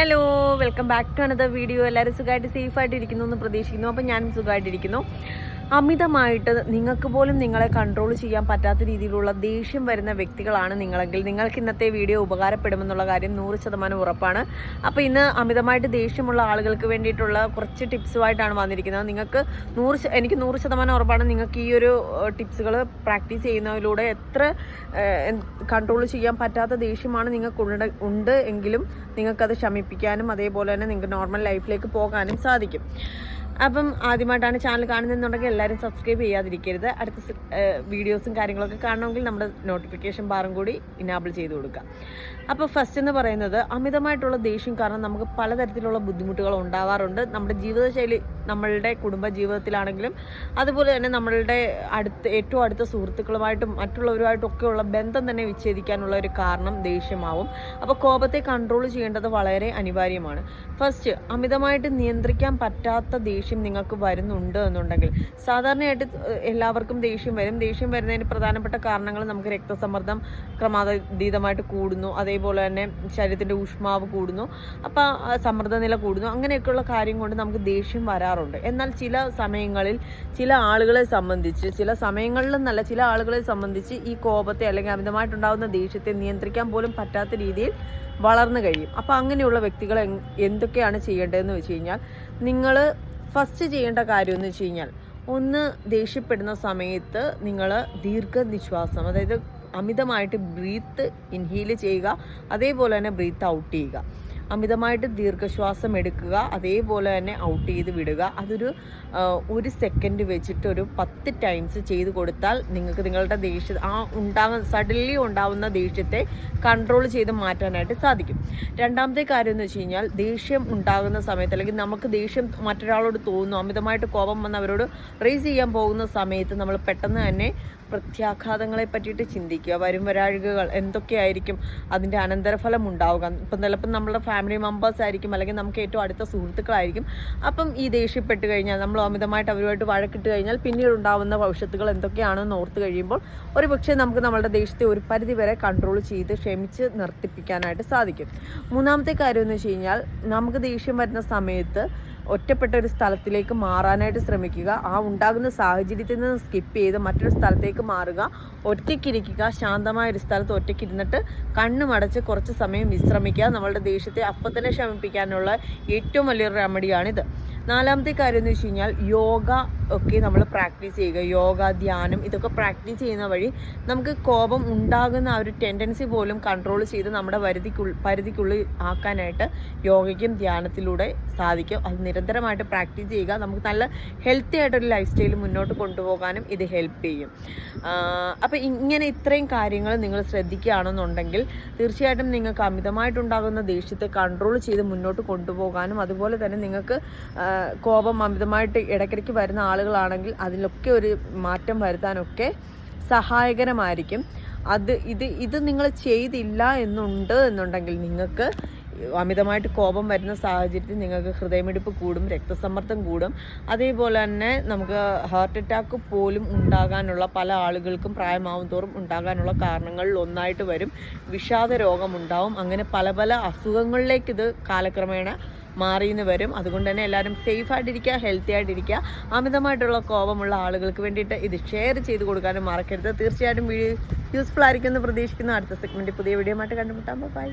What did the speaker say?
Hello welcome back to another video എല്ലാവരും സുഖമായിട്ട് safe ആയിട്ട് ഇരിക്കുന്നു എന്ന് പ്രതീക്ഷിക്കുന്നു. അപ്പം ഞാനും സുഖമായിട്ടിരിക്കുന്നു. അമിതമായിട്ട് നിങ്ങൾക്ക് പോലും നിങ്ങളെ കൺട്രോൾ ചെയ്യാൻ പറ്റാത്ത രീതിയിലുള്ള ദേഷ്യം വരുന്ന വ്യക്തികളാണ് നിങ്ങളെങ്കിൽ. നിങ്ങൾക്ക് ഇന്നത്തെ വീഡിയോ ഉപകാരപ്പെടുമെന്നുള്ള കാര്യം നൂറ് ശതമാനം ഉറപ്പാണ്. അപ്പോൾ ഇന്ന് അമിതമായിട്ട് ദേഷ്യമുള്ള ആളുകൾക്ക് വേണ്ടിയിട്ടുള്ള കുറച്ച് ടിപ്സുമായിട്ടാണ് വന്നിരിക്കുന്നത്. നിങ്ങൾക്ക് നൂറ് എനിക്ക് നൂറ് ശതമാനം ഉറപ്പാണ് നിങ്ങൾക്ക് ഈ ഒരു ടിപ്സുകൾ പ്രാക്ടീസ് ചെയ്യുന്നതിലൂടെ എത്ര കൺട്രോൾ ചെയ്യാൻ പറ്റാത്ത ദേഷ്യമാണ് നിങ്ങൾക്ക് ഉണ്ട് ഉണ്ട് എങ്കിലും നിങ്ങൾക്കത് ശമിപ്പിക്കാനും അതേപോലെ തന്നെ നിങ്ങൾക്ക് നോർമൽ ലൈഫിലേക്ക് പോകാനും സാധിക്കും. അപ്പം ആദ്യമായിട്ടാണ് ചാനൽ കാണുന്നതെന്നുണ്ടെങ്കിൽ എല്ലാവരും സബ്സ്ക്രൈബ് ചെയ്യാതിരിക്കരുത്. അടുത്ത വീഡിയോസും കാര്യങ്ങളൊക്കെ കാണണമെങ്കിൽ നമ്മുടെ നോട്ടിഫിക്കേഷൻ ബാറും കൂടി ഇനാബിൾ ചെയ്ത് കൊടുക്കുക. അപ്പോൾ ഫസ്റ്റ് എന്ന് പറയുന്നത് അമിതമായിട്ടുള്ള ദേഷ്യം കാരണം നമുക്ക് പലതരത്തിലുള്ള ബുദ്ധിമുട്ടുകൾ ഉണ്ടാവാറുണ്ട്. നമ്മുടെ ജീവിതശൈലി നമ്മളുടെ കുടുംബ ജീവിതത്തിലാണെങ്കിലും അതുപോലെ തന്നെ നമ്മളുടെ അടുത്ത് ഏറ്റവും അടുത്ത സുഹൃത്തുക്കളുമായിട്ടും മറ്റുള്ളവരുമായിട്ടും ഒക്കെയുള്ള ബന്ധം തന്നെ വിച്ഛേദിക്കാനുള്ള ഒരു കാരണം ദേഷ്യമാവും. അപ്പോൾ കോപത്തെ കൺട്രോൾ ചെയ്യേണ്ടത് വളരെ അനിവാര്യമാണ്. ഫസ്റ്റ് അമിതമായിട്ട് നിയന്ത്രിക്കാൻ പറ്റാത്ത ദേഷ്യം നിങ്ങൾക്ക് വരുന്നുണ്ട് എന്നുണ്ടെങ്കിൽ സാധാരണയായിട്ട് എല്ലാവർക്കും ദേഷ്യം വരും. ദേഷ്യം വരുന്നതിന് പ്രധാനപ്പെട്ട കാരണങ്ങൾ നമുക്ക് രക്തസമ്മർദ്ദം ക്രമാതീതമായിട്ട് കൂടുന്നു. അതേപോലെ തന്നെ ശരീരത്തിന്റെ ഊഷ്മാവ് കൂടുന്നു. അപ്പോൾ സമ്മർദ്ദനില കൂടുന്നു. അങ്ങനെയൊക്കെയുള്ള കാര്യം കൊണ്ട് നമുക്ക് ദേഷ്യം വരാറുണ്ട്. എന്നാൽ ചില സമയങ്ങളിൽ ചില ആളുകളെ സംബന്ധിച്ച് ചില സമയങ്ങളിൽ നിന്നല്ല ചില ആളുകളെ സംബന്ധിച്ച് ഈ കോപത്തെ അല്ലെങ്കിൽ അമിതമായിട്ടുണ്ടാകുന്ന ദേഷ്യത്തെ നിയന്ത്രിക്കാൻ പോലും പറ്റാത്ത രീതിയിൽ വളർന്നു കഴിയും. അപ്പോൾ അങ്ങനെയുള്ള വ്യക്തികൾ എന്തൊക്കെയാണ് ചെയ്യേണ്ടതെന്ന് വെച്ച് കഴിഞ്ഞാൽ നിങ്ങൾ ഫസ്റ്റ് ചെയ്യേണ്ട കാര്യം എന്ന് വെച്ച് കഴിഞ്ഞാൽ ഒന്ന് ദേഷ്യപ്പെടുന്ന സമയത്ത് നിങ്ങൾ ദീർഘനിശ്വാസം അതായത് അമിതമായിട്ട് ബ്രീത്ത് ഇൻഹീൽ ചെയ്യുക അതേപോലെ തന്നെ ബ്രീത്ത് ഔട്ട് ചെയ്യുക. അമിതമായിട്ട് ദീർഘശ്വാസം എടുക്കുക അതേപോലെ തന്നെ ഔട്ട് ചെയ്ത് വിടുക. അതൊരു ഒരു സെക്കൻഡ് വെച്ചിട്ട് ഒരു പത്ത് ടൈംസ് ചെയ്ത് കൊടുത്താൽ നിങ്ങൾക്ക് നിങ്ങളുടെ ദേഷ്യ ആ ഉണ്ടാകുന്ന സഡൻലി ഉണ്ടാവുന്ന ദേഷ്യത്തെ കൺട്രോൾ ചെയ്ത് മാറ്റാനായിട്ട് സാധിക്കും. രണ്ടാമത്തെ കാര്യം എന്ന് വെച്ച് കഴിഞ്ഞാൽ ദേഷ്യം ഉണ്ടാകുന്ന സമയത്ത് അല്ലെങ്കിൽ നമുക്ക് ദേഷ്യം മറ്റൊരാളോട് തോന്നുന്നു അമിതമായിട്ട് കോപം വന്ന് അവരോട് റേസ് ചെയ്യാൻ പോകുന്ന സമയത്ത് നമ്മൾ പെട്ടെന്ന് തന്നെ പ്രത്യാഘാതങ്ങളെ പറ്റിയിട്ട് ചിന്തിക്കുക. വരും വരാഴുകകൾ എന്തൊക്കെയായിരിക്കും? അതിന്റെ അനന്തരഫലം ഉണ്ടാവുക. ഇപ്പം ചിലപ്പം നമ്മുടെ ഫാമിലി മെമ്പേഴ്സ് ആയിരിക്കും അല്ലെങ്കിൽ നമുക്ക് ഏറ്റവും അടുത്ത സുഹൃത്തുക്കളായിരിക്കും. അപ്പം ഈ ദേഷ്യപ്പെട്ട് കഴിഞ്ഞാൽ നമ്മൾ അമിതമായിട്ട് അവരുമായിട്ട് വഴക്കിട്ട് കഴിഞ്ഞാൽ പിന്നീട് ഉണ്ടാവുന്ന ഭവിഷ്യത്തുകൾ എന്തൊക്കെയാണെന്ന് ഓർത്ത് കഴിയുമ്പോൾ ഒരു പക്ഷേ നമുക്ക് നമ്മളുടെ ദേഷ്യത്തെ ഒരു പരിധി വരെ കൺട്രോൾ ചെയ്ത് ക്ഷമിച്ച് നിർത്തിപ്പിക്കാനായിട്ട് സാധിക്കും. മൂന്നാമത്തെ കാര്യം എന്ന് വെച്ച് കഴിഞ്ഞാൽ നമുക്ക് ദേഷ്യം വരുന്ന സമയത്ത് ഒറ്റപ്പെട്ട ഒരു സ്ഥലത്തിലേക്ക് മാറാനായിട്ട് ശ്രമിക്കുക. ആ ഉണ്ടാകുന്ന സാഹചര്യത്തിൽ നിന്ന് സ്കിപ്പ് ചെയ്ത് മറ്റൊരു സ്ഥലത്തേക്ക് മാറുക. ഒറ്റയ്ക്കിരിക്കുക. ശാന്തമായ ഒരു സ്ഥലത്ത് ഒറ്റയ്ക്കിരുന്നിട്ട് കണ്ണുമടച്ച് കുറച്ച് സമയം വിശ്രമിക്കുക. നമ്മളുടെ ദേഷ്യത്തെ അപ്പം തന്നെ ശമിപ്പിക്കാനുള്ള ഏറ്റവും വലിയൊരു റെമഡിയാണിത് നാലാമത്തെ കാര്യം എന്ന് വെച്ച് കഴിഞ്ഞാൽ യോഗ ഒക്കെ നമ്മൾ പ്രാക്ടീസ് ചെയ്യുക. യോഗ ധ്യാനം ഇതൊക്കെ പ്രാക്ടീസ് ചെയ്യുന്ന വഴി നമുക്ക് കോപം ഉണ്ടാകുന്ന ആ ഒരു ടെൻഡൻസി പോലും കൺട്രോൾ ചെയ്ത് നമ്മുടെ പരിധിക്കുള്ളിൽ പരിധിക്കുള്ളിൽ ആക്കാനായിട്ട് യോഗയ്ക്കും ധ്യാനത്തിലൂടെ സാധിക്കും. അത് നിരന്തരമായിട്ട് പ്രാക്ടീസ് ചെയ്യുക. നമുക്ക് നല്ല ഹെൽത്തി ആയിട്ടൊരു ലൈഫ് സ്റ്റൈൽ മുന്നോട്ട് കൊണ്ടുപോകാനും ഇത് ഹെൽപ്പ് ചെയ്യും. അപ്പോൾ ഇങ്ങനെ ഇത്രയും കാര്യങ്ങൾ നിങ്ങൾ ശ്രദ്ധിക്കുകയാണെന്നുണ്ടെങ്കിൽ തീർച്ചയായിട്ടും നിങ്ങൾക്ക് അമിതമായിട്ടുണ്ടാകുന്ന ദേഷ്യത്തെ കൺട്രോൾ ചെയ്ത് മുന്നോട്ട് കൊണ്ടുപോകാനും അതുപോലെ തന്നെ നിങ്ങൾക്ക് കോപം അമിതമായിട്ട് ഇടയ്ക്കിടയ്ക്ക് വരുന്ന ആളുകളാണെങ്കിൽ അതിലൊക്കെ ഒരു മാറ്റം വരുത്താനൊക്കെ സഹായകരമായിരിക്കും. അത് ഇത് ഇത് നിങ്ങൾ ചെയ്തില്ല എന്നുണ്ട് എന്നുണ്ടെങ്കിൽ നിങ്ങൾക്ക് അമിതമായിട്ട് കോപം വരുന്ന സാഹചര്യത്തിൽ നിങ്ങൾക്ക് ഹൃദയമിടിപ്പ് കൂടും രക്തസമ്മർദ്ദം കൂടും. അതേപോലെ തന്നെ നമുക്ക് ഹാർട്ട് അറ്റാക്ക് പോലും ഉണ്ടാകാനുള്ള പല ആളുകൾക്കും പ്രായമാവും തോറും ഉണ്ടാകാനുള്ള കാരണങ്ങളിൽ ഒന്നായിട്ട് വരും. വിഷാദ രോഗമുണ്ടാവും അങ്ങനെ പല പല അസുഖങ്ങളിലേക്ക് ഇത് കാലക്രമേണ മാറിയെന്ന് വരും. അതുകൊണ്ട് തന്നെ എല്ലാവരും സേഫ് ആയിട്ടിരിക്കുക ഹെൽത്തി ആയിട്ടിരിക്കുക. അമിതമായിട്ടുള്ള കോപമുള്ള ആളുകൾക്ക് വേണ്ടിയിട്ട് ഇത് ഷെയർ ചെയ്ത് കൊടുക്കാനും മറക്കരുത്. തീർച്ചയായിട്ടും വീഡിയോ യൂസ്ഫുൾ ആയിരിക്കും എന്ന് പ്രതീക്ഷിക്കുന്നു. അടുത്ത സെഗ്മെന്റ് പുതിയ വീഡിയോ ആയിട്ട് കണ്ടുമുട്ടാം. ബൈ